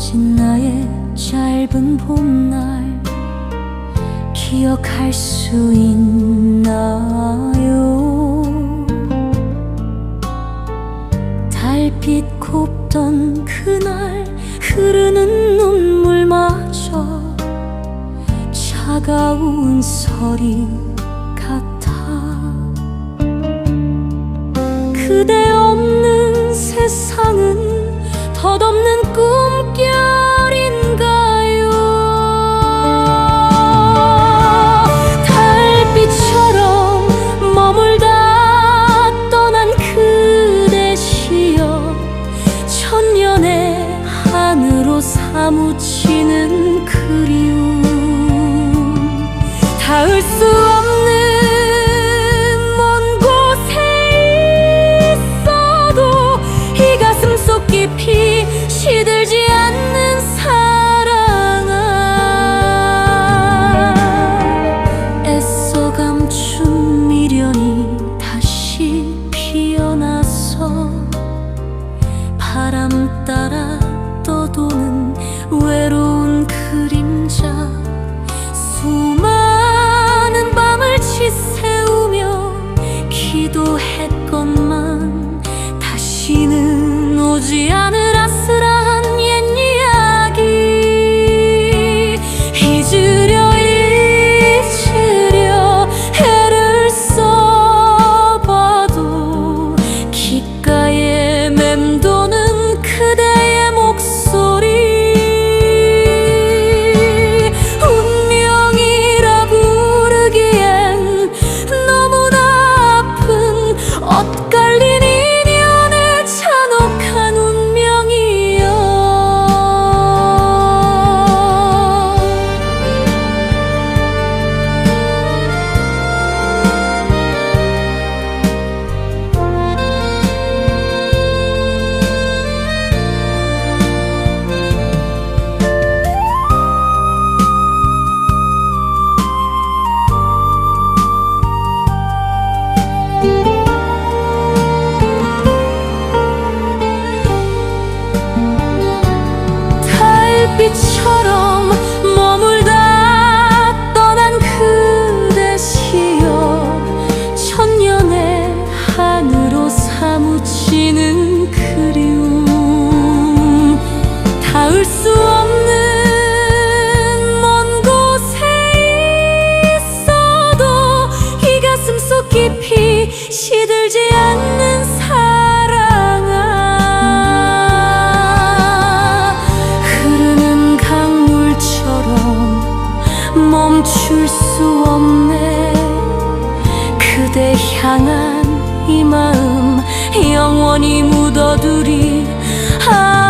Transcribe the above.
쓰러진 나의 짧은 봄날 기억할 수 있나요? 달빛 곱던 그날 흐르는 눈물마저 차가운 서리 같아 그대 없는 사무치는 그리움. 닿을 수 없는 먼 곳에 있어도 이 가슴 속 깊이 시들지 않는 사랑아. 애써 감춘 미련이 다시 피어나서 바람 따라 떠도는 외로 수 없네. 그대 향한 이 마음 영원히 묻어두리. 아